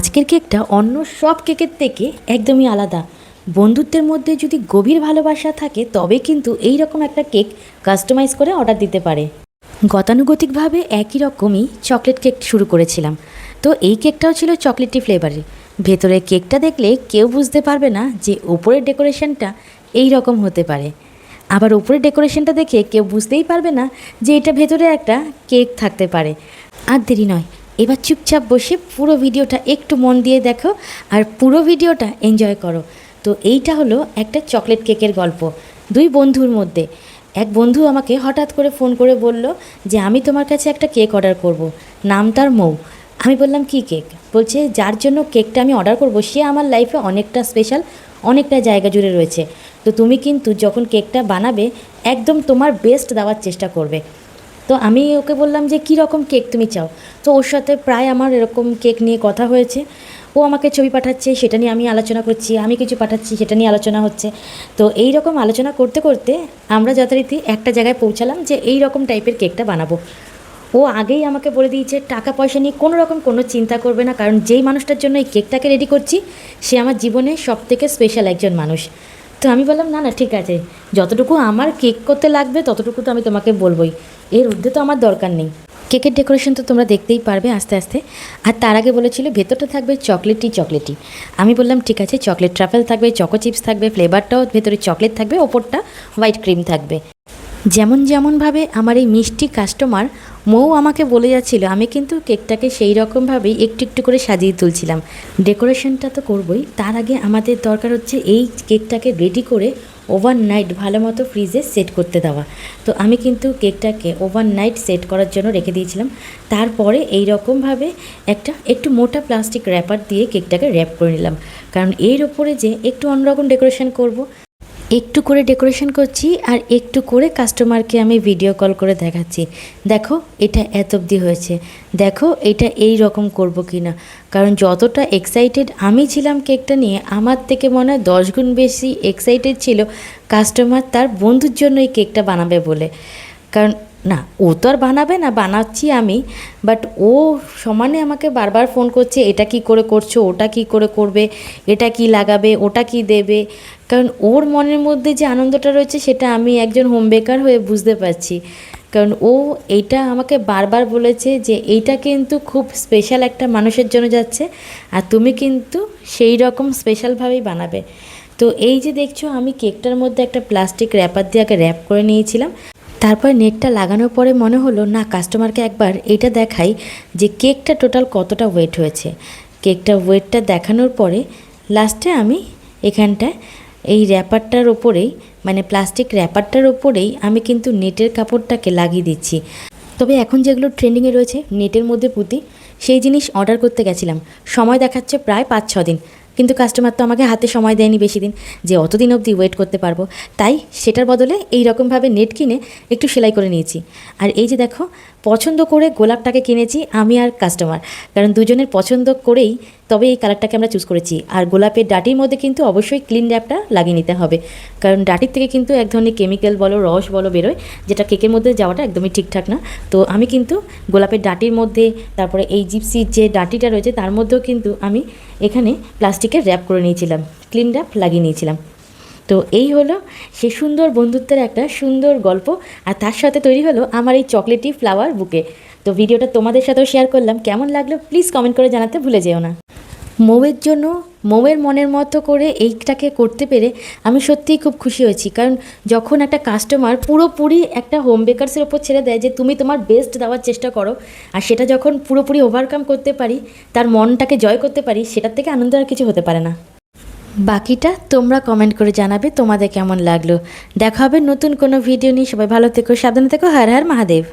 আজকের কেকটা অন্য সব কেকের থেকে একদমই আলাদা। বন্ধুত্বের মধ্যে যদি গভীর ভালোবাসা থাকে, তবে কিন্তু এই রকম একটা কেক কাস্টমাইজ করে অর্ডার দিতে পারে। গতানুগতিকভাবে একই রকমই চকলেট কেক শুরু করেছিলাম। তো এই কেকটাও ছিল চকলেটি ফ্লেভারের। ভেতরে কেকটা দেখলে কেউ বুঝতে পারবে না যে ওপরের ডেকোরেশনটা এই রকম হতে পারে। আবার উপরের ডেকোরেশনটা দেখে কেউ বুঝতেই পারবে না যে এটা ভেতরে একটা কেক থাকতে পারে। আর দেরি নয় এবার চুপচাপ বসে পুরো ভিডিওটা একটু মন দিয়ে দেখো আর পুরো ভিডিওটা এনজয় করো। তো এইটা হলো একটা চকলেট কেকের গল্প। দুই বন্ধুর মধ্যে। এক বন্ধু আমাকে হঠাৎ করে ফোন করে বলল যে, আমি তোমার কাছে একটা কেক অর্ডার করব। নাম তার মৌ। আমি বললাম, কি কেক বলছে, যার জন্য কেকটা আমি অর্ডার করব, সে আমার লাইফে অনেকটা স্পেশাল অনেকটা জায়গা জুড়ে রয়েছে। তো তুমি কিন্তু যখন কেকটা বানাবে, একদম তোমার বেস্ট দেওয়ার চেষ্টা করবে। তো আমি ওকে বললাম যে, কী রকম কেক তুমি চাও? তো ওর সাথে প্রায় আমার এরকম কেক নিয়ে কথা হয়েছে। ও আমাকে ছবি পাঠাচ্ছে, সেটা নিয়ে আমি আলোচনা করছি, আমি কিছু পাঠাচ্ছি, সেটা নিয়ে আলোচনা হচ্ছে। তো এই রকম আলোচনা করতে করতে আমরা যথারীতি একটা জায়গায় পৌঁছালাম যে, এই রকম টাইপের কেকটা বানাবো। ও আগেই আমাকে বলে দিয়েছে, টাকা পয়সা নিয়ে কোনো রকম কোনো চিন্তা করবে না, কারণ যেই মানুষটার জন্য এই কেকটাকে রেডি করছি, সে আমার জীবনে সব থেকে স্পেশাল একজন মানুষ। তো আমি বললাম, না না, ঠিক আছে। যতটুকু আমার কেক করতে লাগবে, ততটুকু তো আমি তোমাকে বলবোই। এর ঊর্ধ্বে তো আমার দরকার নেই। কেকের ডেকোরেশন তো তোমরা দেখতেই পারবে আস্তে আস্তে। আর তার আগে বলেছিল, ভেতরটা থাকবে চকলেটই চকলেটই আমি বললাম, ঠিক আছে, চকলেট ট্রাফেল থাকবে চকো চিপস থাকবে, ফ্লেভারটাও ভেতরে চকলেট থাকবে, ওপরটা হোয়াইট ক্রিম থাকবে। যেমন যেমনভাবে আমার এই মিষ্টি কাস্টমার মৌ আমাকে বলে যাচ্ছিল, আমি কিন্তু কেকটাকে সেই রকমভাবেই একটু একটু করে সাজিয়ে তুলছিলাম। ডেকোরেশনটা তো করবই, তার আগে আমাদের দরকার হচ্ছে এই কেকটাকে রেডি করে ওভারনাইট ভালো মতো ফ্রিজে সেট করতে দেওয়া। তো আমি কিন্তু কেকটাকে ওভারনাইট সেট করার জন্য রেখে দিয়েছিলাম। তারপরে এই রকমভাবে একটা একটু মোটা প্লাস্টিক র্যাপার দিয়ে কেকটাকে র্যাপ করে নিলাম। কারণ এর ওপরে যে একটু অন্যরকম ডেকোরেশন করব একটু করে ডেকোরেশন করছি আর একটু করে কাস্টমারকে আমি ভিডিও কল করে দেখাচ্ছি। দেখো, এটা এত অবধি হয়েছে। দেখো, এটা এই রকম করব কি না কারণ যতটা এক্সাইটেড আমি ছিলাম কেকটা নিয়ে, আমার থেকে মনে হয় দশ গুণ বেশি এক্সাইটেড ছিল কাস্টমার তার বন্ধুর জন্য এই কেকটা বানাবে বলে। কারণ না, ও তো আর বানাবে না, বানাচ্ছি আমি। বাট ও সমানে আমাকে বারবার ফোন করছে, এটা কি করে করছ, ওটা কি করে করবে, এটা কি লাগাবে, ওটা কি দেবে? কারণ ওর মনের মধ্যে যে আনন্দটা রয়েছে, সেটা আমি একজন হোম বেকার হয়ে বুঝতে পারছি। কারণ ও এইটা আমাকে বারবার বলেছে যে, এইটা কিন্তু খুব স্পেশাল একটা মানুষের জন্য যাচ্ছে, আর তুমি কিন্তু সেই রকম স্পেশালভাবেই বানাবে। তো এই যে দেখছ, আমি কেকটার মধ্যে একটা প্লাস্টিক র্যাপার দিয়ে আগে র্যাপ করে নিয়েছিলাম। তারপর নেটটা লাগানোর পরে মনে হলো, না কাস্টমারকে একবার এটা দেখাই যে কেকটা টোটাল কতটা ওয়েট হয়েছে। কেকটা ওয়েটটা দেখানোর পরে লাস্টে আমি এখানটায় এই র্যাপারটার ওপরেই মানে প্লাস্টিক র্যাপারটার ওপরেই আমি কিন্তু নেটের কাপড়টাকে লাগিয়ে দিচ্ছি। তবে এখন যেগুলো ট্রেন্ডিংয়ে রয়েছে, নেটের মধ্যে পুঁতি, সেই জিনিস অর্ডার করতে গেছিলাম। সময় দেখাচ্ছে প্রায় পাঁচ ছ দিন। কিন্তু কাস্টমার তো আমাকে হাতে সময় দেয়নি বেশি দিন, যে অতদিন অবধি ওয়েট করতে পারব। তাই সেটার বদলে এই রকমভাবে নেট কিনে একটু সেলাই করে নিয়েছি। আর এই যে দেখো পছন্দ করে গোলাপটাকে কিনেছি আমি আর কাস্টমার কারণ দুজনের পছন্দ করেই তবে এই কালারটাকে আমরা চুজ করেছি। আর গোলাপের ডাটির মধ্যে কিন্তু অবশ্যই ক্লিন র্যাপটা লাগিয়ে নিতে হবে। কারণ ডাটির থেকে কিন্তু এক ধরনের কেমিক্যাল বলো, রস বলো বেরোয়, যেটা কেকের মধ্যে যাওয়াটা একদমই ঠিকঠাক না। তো আমি কিন্তু গোলাপের ডাটির মধ্যে, তারপরে এই জিপসির যে ডাটিটা রয়েছে তার মধ্যেও কিন্তু আমি এখানে প্লাস্টিকের র্যাপ করে নিয়েছিলাম। ক্লিন র্যাপ লাগিয়ে নিয়েছিলাম। তো এই হলো সে সুন্দর বন্ধুত্বের একটা সুন্দর গল্প, আর তার সাথে তৈরি হলো আমার এই চকলেটি ফ্লাওয়ার বুকে। তো ভিডিওটা তোমাদের সাথেও শেয়ার করলাম, কেমন লাগল প্লিজ কমেন্ট করে জানাতে ভুলে যেও না। মৌয়ের জন্য, মৌয়ের মনের মতো করে এইটাকে করতে পেরে আমি সত্যিই খুব খুশি হয়েছি, কারণ যখন একটা কাস্টমার পুরোপুরি একটা হোম বেকার্সের ওপর ছেড়ে দেয় যে, তুমি তোমার বেস্ট দেওয়ার চেষ্টা করো। আর সেটা যখন পুরোপুরি ওভারকাম করতে পারি, তার মনটাকে জয় করতে পারি, সেটার থেকে আনন্দ আর কিছু হতে পারে না। বাকিটা তোমরা কমেন্ট করে জানাবে তোমাদের কেমন লাগল। দেখা হবে নতুন কোনো ভিডিও নিয়ে। সবাই ভালো থেকো, সাবধানে থেকো। হর হর মহাদেব।